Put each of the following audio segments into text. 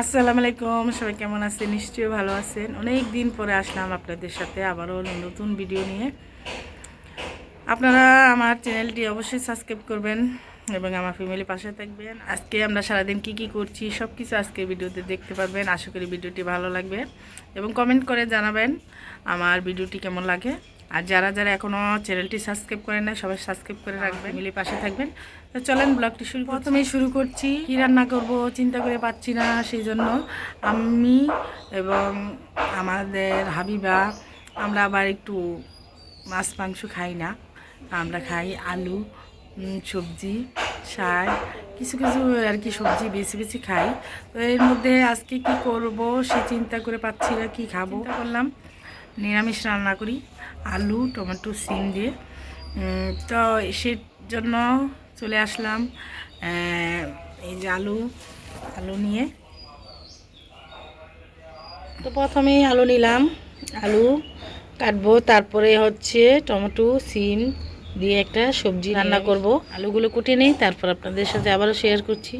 আসসালামু আলাইকুম, সবাই কেমন আছেন? নিশ্চয়ই ভালো আছেন। অনেক দিন পরে আসলাম আপনাদের সাথে আবারও নতুন ভিডিও নিয়ে। আপনারা আমার চ্যানেলটি অবশ্যই সাবস্ক্রাইব করবেন এবং আমার ফ্যামিলি পাশে থাকবেন। আজকে আমরা সারাদিন কি কি করছি সব কিছু আজকে ভিডিওতে দেখতে পারবেন। আশা করি ভিডিওটি ভালো লাগবে এবং কমেন্ট করে জানাবেন আমার ভিডিওটি কেমন লাগে। আর যারা যারা এখনও চ্যানেলটি সাবস্ক্রাইব করেন না সবাই সাবস্ক্রাইব করে রাখবেন। মিলে পাশে থাকবেন। তো চলেন ব্লগটি শুরু প্রথমেই শুরু করছি কী রান্না করব চিন্তা করে পাচ্ছি না সেই জন্য আমি এবং আমাদের হাবিবা আমরা আবার একটু মাছ মাংস খাই না। আমরা খাই আলু সবজি শাক কিছু কিছু আর কি সবজি বেশি বেশি খাই। তো এর মধ্যে আজকে কি করব সে চিন্তা করে পাচ্ছি না কি খাব। করলাম নিরামিষ রান্না করি। আলু টমেটো সিম দিয়ে। তো সে জন্য চলে আসলাম এই যে আলু আলু নিয়ে। তো প্রথমেই আলু নিলাম আলু কাটবো তারপরে হচ্ছে টমেটো সিম দিয়ে একটা সবজি রান্না করব। আলুগুলো কুটে নেই তারপর আপনাদের সাথে আবারও শেয়ার করছি।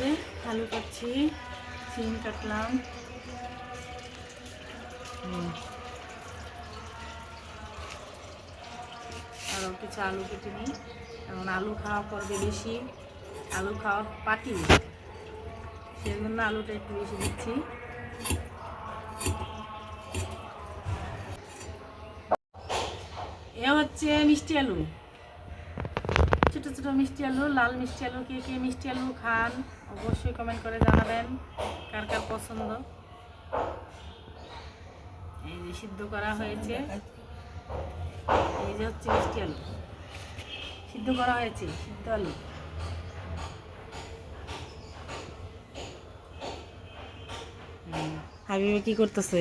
যে আলু কাটছি, সিম কাটলাম। আরও কিছু আলু কেটে নিই। এখন আলু খাওয়া পড়বে বেশি। আলু খাওয়া পাটি। সেই জন্য আলুটা একটু বেশি দিচ্ছি। এ হচ্ছে মিষ্টি আলু। ছোটো ছোটো মিষ্টি আলু লাল মিষ্টি আলু কে কে মিষ্টি আলু খান অবশ্যই কমেন্ট করে জানাবেন কার কার পছন্দ। এই যে সিদ্ধ করা হয়েছে। এই যে হচ্ছে মিষ্টি আলু। সিদ্ধ করা হয়েছে সিদ্ধ আলু। হাবিবা কি করতেছে?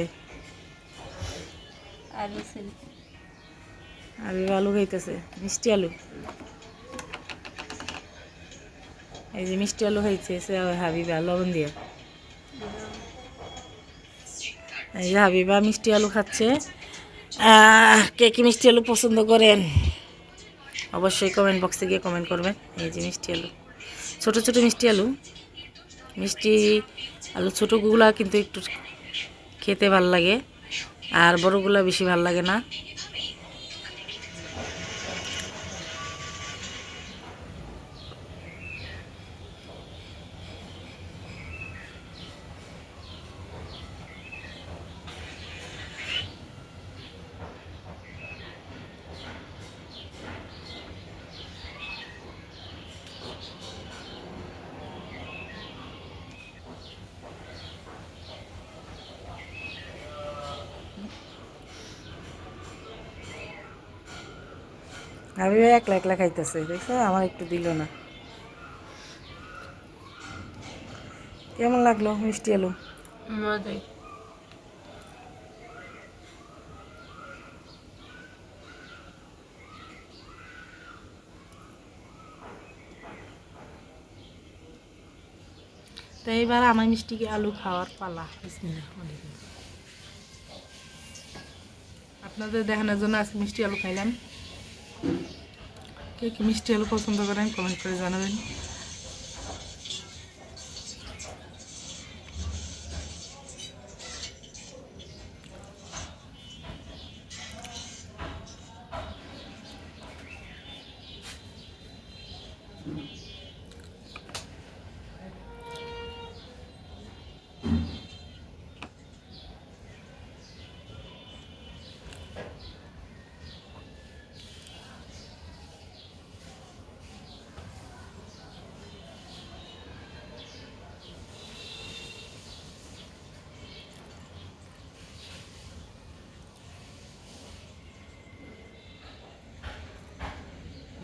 আলু আলু খাইতেছে মিষ্টি আলু। এই যে মিষ্টি আলু হয়েছে হাবিবা, লবণ দিয়ে। এই যে হাবিবা মিষ্টি আলু খাচ্ছে। কে কি মিষ্টি আলু পছন্দ করেন? অবশ্যই কমেন্ট বক্সে গিয়ে কমেন্ট করবেন। এই যে মিষ্টি আলু। ছোট ছোট মিষ্টি আলু। মিষ্টি আলু ছোটোগুলা কিন্তু একটু খেতে ভালো লাগে। আর বড়গুলা বেশি ভালো লাগে না। আমি একলা একলা খাইতেছে, দেখছ? আমার একটু দিল না। কেমন লাগল মিষ্টি আলু? তো এইবার আমার মিষ্টি আলু খাওয়ার পালা। আপনাদের দেখানোর জন্য আজকে মিষ্টি আলু খাইলাম। কে কি মিষ্টি আলু পছন্দ করেন কমেন্ট করে জানাবেন।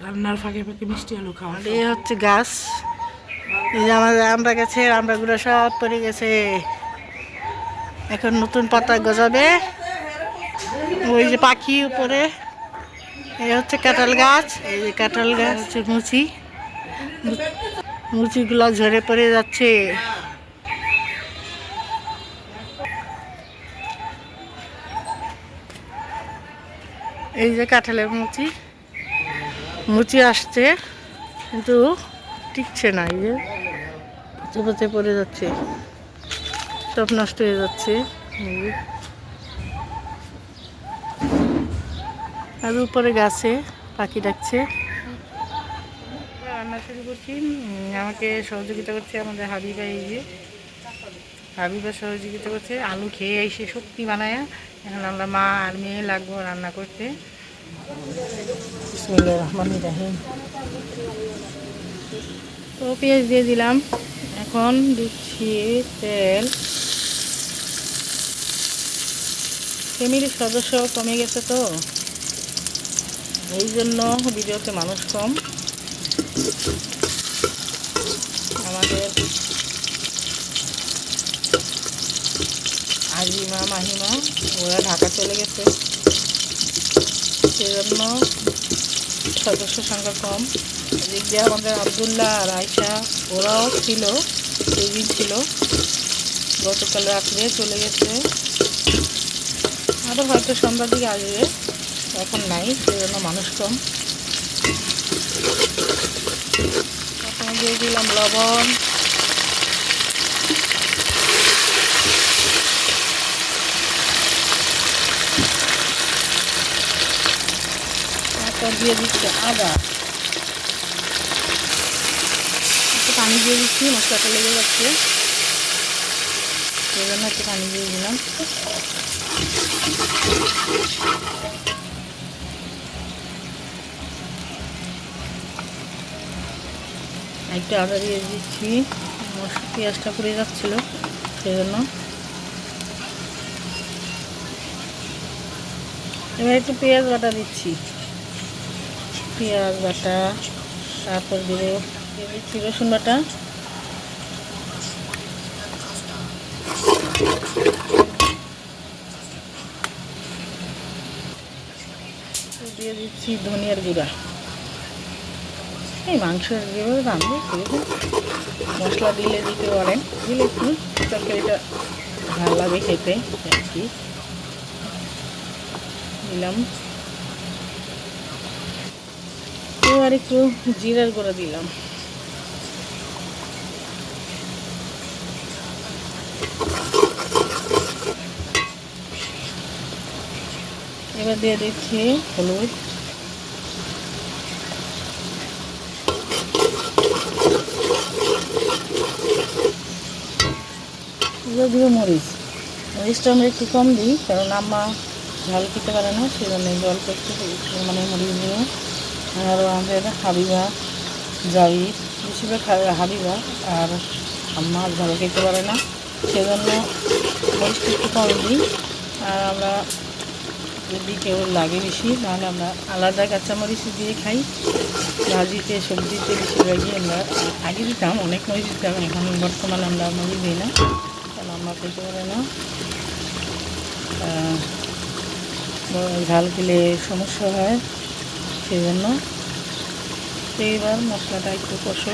রান্নার ফাঁকে ফাঁকে মিষ্টি আলু খাওয়া। এই হচ্ছে গাছ। এই যে আমাদের আমরা গেছে আমরাগুলো সব পড়ে গেছে। এখন নতুন পাতা গজাবে। ওই যে পাখি উপরে। এই হচ্ছে কাঁঠাল গাছ। এই যে কাঁঠাল গাছ হচ্ছে মুচি। মুচিগুলো ঝরে পড়ে যাচ্ছে। এই যে কাঁঠালের মুচি। মুচি আসছে, কিন্তু টিকছে না, এই যে পচে পচে পড়ে যাচ্ছে, সব নষ্ট হয়ে যাচ্ছে আর উপরে গাছে পাখি ডাকছে। রান্না শুরু করছি আমাকে সহযোগিতা করছে আমাদের হাবিবা, এই যে। হাবিবা সহযোগিতা করছে, আলু খেয়ে এসে শক্তি বানায়, এখন আমরা মা আর মেয়ে লাগবো রান্না করতে। তো পেঁয়াজ দিয়ে দিলাম। এখন দিচ্ছি তেল। ফ্যামিলির সদস্য কমে গেছে তো। এই জন্য ভিডিওতে মানুষ কম। আমাদের আজিমা, মাহিমা, ওরা ঢাকা চলে গেছে। সেজন্য সদস্য সংখ্যা কম। এদিক দিয়ে আমাদের আবদুল্লাহ আর আয়সা ওরাও ছিল সেদিন ছিল। গতকাল রাত্রে চলে গেছে। আরও হয়তো সন্ধ্যার দিকে আসবে। এখন নাই সেজন্য মানুষ কম। প্রথমে দিলাম লবণ তারপর দিয়ে দিচ্ছি আদা একটু পানি দিয়ে দিচ্ছি, মশলাটা লেগে যাচ্ছে। সেই জন্য একটু পানি দিয়ে দিলাম। একটু আদা দিয়ে দিচ্ছি। মশ- পেঁয়াজটা পুড়ে যাচ্ছিল সেই জন্য এবার একটু পেঁয়াজ বাটা দিচ্ছি। পেঁয়াজ বাটা, তারপর দেবো দিচ্ছি রসুন বাটা। দিয়ে দিচ্ছি ধনিয়ার গুঁড়া। এই মাংস যেভাবে রাঁধবে সেরকম মশলা দিলে দিতে পারেন, দিলে একটু তরকারিটা ভালো লাগে খেতে, আর কি। দিলাম। এবার একটু জিরার গুঁড়া দিলাম। এবার দিয়ে দিচ্ছি হলুদ। দিব মরিচ। মরিচটা আমরা একটু কম দিই, কারণ আম্মা ঝাল খেতে পারে না সেই জন্য অল্প একটু মানে মরিচ দিয়ে আর আমাদের হাবিবা, জাবির। বেশিরভাগ হাবিবা আর আম্মা ঝাল খেতে পারে না। সেজন্য মরিচটা একটু কম দিই আর আমরা যদি কেউ লাগে বেশি, তাহলে আমরা আলাদা কাঁচামরিচ দিয়ে খাই। ভাজিতে, সবজিতে বেশিরভাগই আমরা আগে দিতাম, অনেক মরিচ দিতাম। এখন বর্তমানে আমরা মরিচ দিই না। কারণ আমরা খেতে পারে না। ঝাল খেলে সমস্যা হয়। সেই জন্য। তো এবার মশলাটা একটু কষে।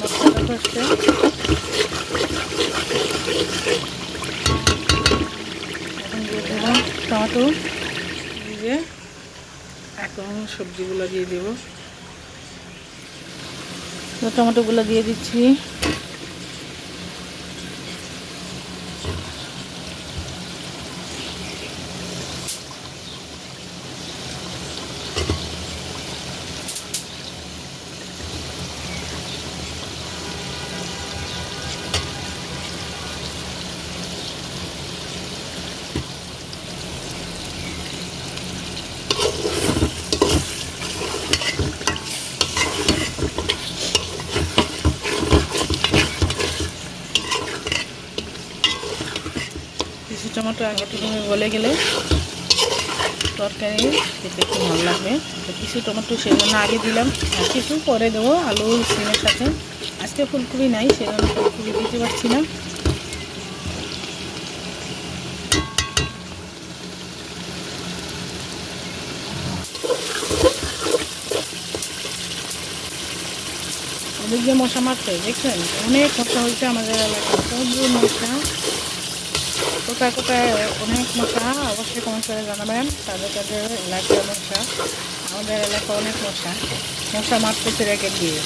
মশলাটা কষতে এখন দিয়ে দিলাম টমেটো। দিয়ে এখন সবজিগুলো দিয়ে দেব। টমেটোগুলো দিয়ে দিচ্ছি। টমেটো আগে থেকে গলে গেলে তরকারি খেতে একটু ভালো লাগবে। কিছু টমেটো সেজন্য আগে দিলাম, আর কিছু পরে দেবো, আলু, সিমের সাথে। আজকে ফুলকপি নাই, সেজন্য ফুলকপি দিতে পারছি না। মশা মারতে দেখছেন? অনেক মশা হয়েছে আমাদের এলাকায়, প্রচুর মশা। কোথায় কোথায় অনেক মশা, অবশ্যই কমেন্ট করে জানাবেন। তাদের তাদের এলাকায় মশা, আমাদের এলাকায় অনেক মশা। মশা মারতেছে র্যাকেট দিয়ে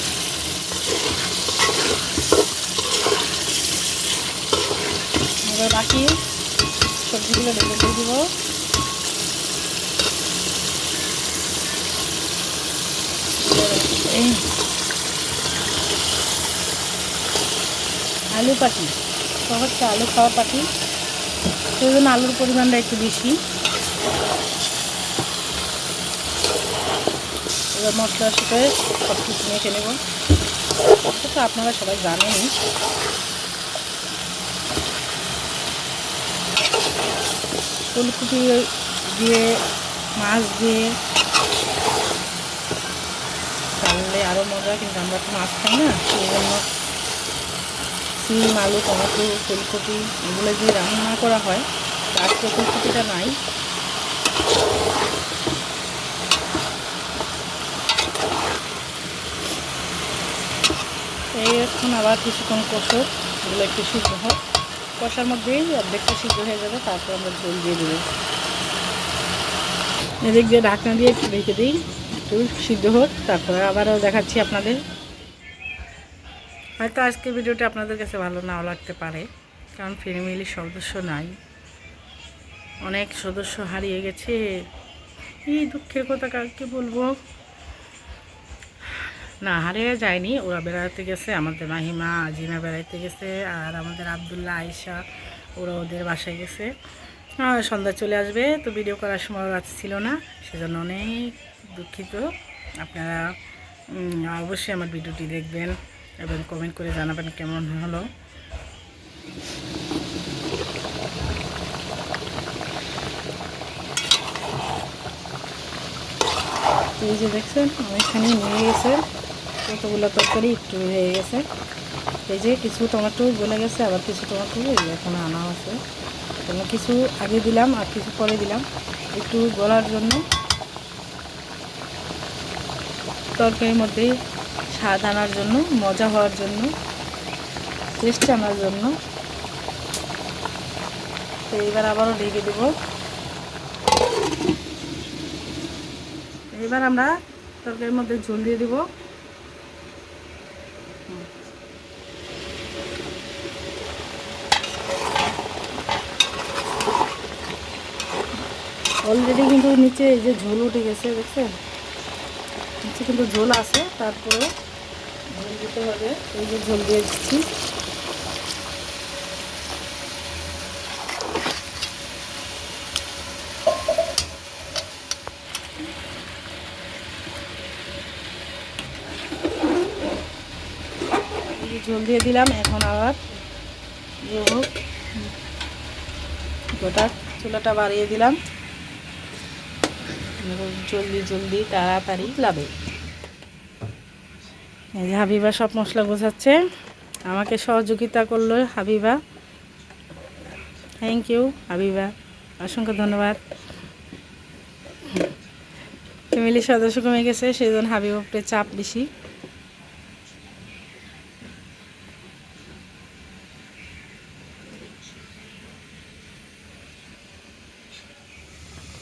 এবার বাকি সবজিগুলো ঢেকে দিয়ে দিব। আলু পাটি সহজটা আলু খাওয়া পাটি। সেই জন্য আলুর পরিমাণটা একটু বেশি। এবার মশলার সাথে সব কিছু মেখে নেব। তো আপনারা সবাই জানেনই। ফুলকপি দিয়ে, মাছ দিয়ে, তাহলে আরও মজা, কিন্তু আমরা তো মাছ খাই না, সেই জন্য সিম, আলু, টমেটো, ফুলকপি এগুলো দিয়ে রান্না করা হয়। তো আজকে ফুলকপিটা নাই। এই এখন আবার কিছুক্ষণ কষো, এগুলো একটু সিদ্ধ হোক। কষার মধ্যেই অর্ধেকটা সিদ্ধ হয়ে যাবে, তারপর আমরা ঝোল দিয়ে দেবো। এদিক দিয়ে ঢাকনা দিয়ে একটু রেখে দিই, একটু সিদ্ধ হোক, তারপরে আবারও দেখাচ্ছি আপনাদের। হয়তো আজকের ভিডিওটা আপনাদের কাছে ভালো নাও লাগতে পারে, কারণ ফ্যামিলির সদস্য নাই। অনেক সদস্য হারিয়ে গেছে। এই দুঃখের কথা কাকে বলব? না, হারিয়ে যায়নি। ওরা বেড়াতে গেছে, আমাদের মাহিমা, আজিমা বেড়াইতে গেছে, আর আমাদের আবদুল্লাহ আয়সা ওরা ওদের বাসায় গেছে। সন্ধ্যা চলে আসবে, তো ভিডিও করার সময় রাত ছিল না, সেজন্য অনেক দুঃখিত। আপনারা অবশ্যই আমার ভিডিওটি দেখবেন। এবং কমেন্ট করে জানাবেন কেমন হলো। এই যে দেখছেন অনেকখানি নিয়ে গেছে কতগুলো তরকারি, একটু হয়ে গেছে। এই যে কিছু টমেটো গলে গেছে, আবার কিছু টমেটো এখনও আনা আছে কিছু আগে দিলাম আর কিছু পরে দিলাম। একটু গলার জন্য তরকারির মধ্যে স্বাদ আনার জন্য, মজা হওয়ার জন্য টেস্ট আনার জন্য। তো এবার আবারও ঢেকে দেব। এবার আমরা তরকারির মধ্যে ঝোল দিয়ে দিব। অলরেডি কিন্তু নিচে এই যে ঝোল উঠে গেছে, দেখছেন? নিচে কিন্তু ঝোল আছে, তারপরে ঝোল দিতে হবে। এই যে ঝোল দিয়ে দিচ্ছি। ঝোল দিয়ে দিলাম, এখন আবার গোটা চুলাটা বাড়িয়ে দিলাম। জলদি জলদি, তাড়াতাড়ি লাবে এই যে হাবিবা সব মশলা গোছাচ্ছে। আমাকে সহযোগিতা করল হাবিবা। Thank you Habiba. অসংখ্য ধন্যবাদ। ফ্যামিলির সদস্য কমে গেছে সেই জন্য হাবিব উপরে চাপ বেশি।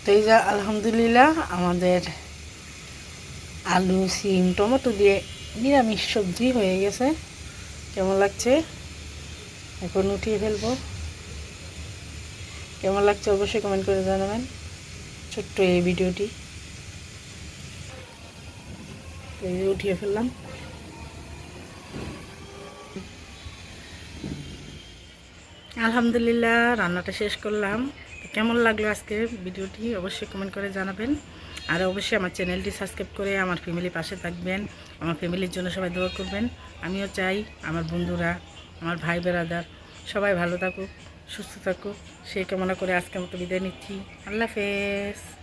তো এই যে আলহামদুলিল্লাহ, আমাদের আলু, সিম, টমেটো দিয়ে নিরামিষ সবজি হয়ে গেছে। কেমন লাগছে? এখন উঠিয়ে ফেলব। কেমন লাগছে অবশ্যই কমেন্ট করে জানাবেন। ছোট্ট এই ভিডিওটি। উঠিয়ে ফেললাম। আলহামদুলিল্লাহ, রান্নাটা শেষ করলাম। কেমন লাগল আজকে ভিডিওটি? অবশ্যই কমেন্ট করে জানাবেন। আর অবশ্যই আমার চ্যানেলটি সাবস্ক্রাইব করে আমার ফ্যামিলি পাশে থাকবেন। আমার ফ্যামিলির জন্য সবাই দোয়া করবেন। আমিও চাই আমার বন্ধুরা, আমার ভাই বেরাদার সবাই ভালো থাকুক, সুস্থ থাকুক। সেই কামনা করে আজকে মতো বিদায় নিচ্ছি। আল্লাহ হাফেজ।